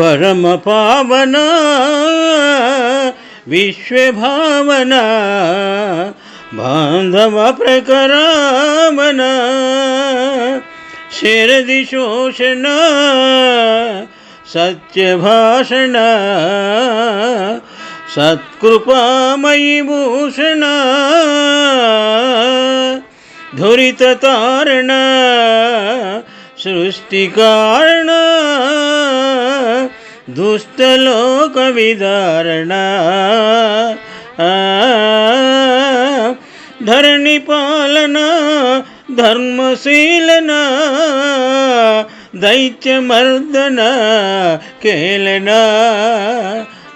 పరమ పావన విశ్వభావన బాంధవ ప్రకరామన శరది శోషణ సత్యభాషణ సత్కృపామయి భూషణ ధురిత తారణ సృష్టి కారణ దుష్టలోక విదారణ. ధరణి పాలన ధర్మశీలన దైత్యమర్దన కేలన.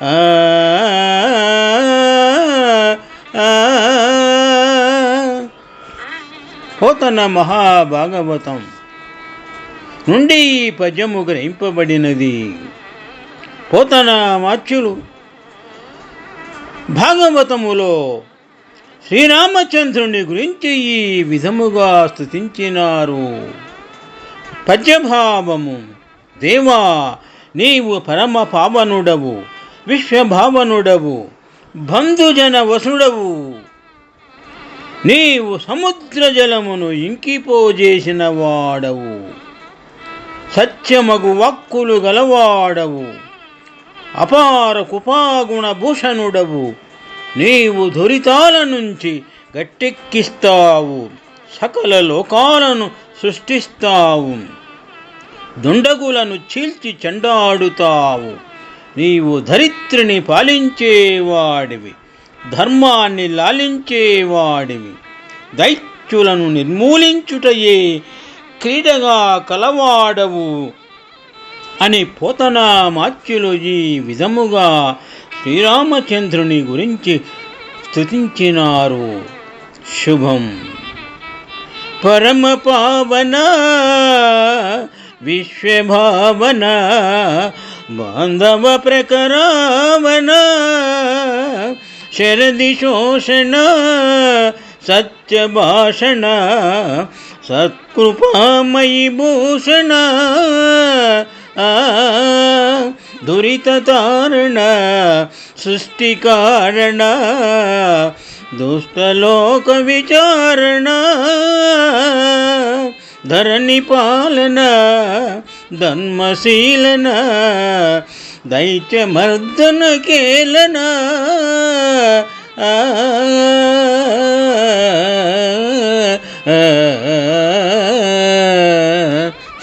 ఆ, పోతన మహాభాగవతం నుండి ఈ పద్యము గ్రహింపబడినది. పోతనామాచ్యులు భాగవతములో శ్రీరామచంద్రుని గురించి ఈ విధముగా స్థుతించినారు పద్యభావము దేవా నీవు పరమ పావనుడవు విశ్వభావనుడవు బంధుజన వసుడవు నీవు సముద్ర జలమును ఇంకిపోజేసిన వాడవు సత్యమగు వక్కులు గలవాడవు. అపార కుపాగుణ భూషణుడవు. నీవు దురితాల నుంచి గట్టెక్కిస్తావు. సకల లోకాలను సృష్టిస్తావు. దుండగులను చీల్చి చెండాడుతావు. నీవు ధరిత్రిని పాలించేవాడివి ధర్మాన్ని లాలించేవాడివి. దైత్యులను నిర్మూలించుటయే క్రీడగా కలవాడవు. అని పోతన మాత్యులు ఈ విధముగా శ్రీరామచంద్రుని గురించి స్థుతించినారు శుభం. పరమ పావన విశ్వభావన బాంధవ ప్రకరావన శరది శోషణ సత్యభాషణ సత్కృపామయి భూషణ ఆ, దురిత తారణ సృష్టి కారణ దుష్టలోక విచారణ ధరణి పాలన ధన్మశీలన దైత్యమర్దన కేలన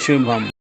శుభం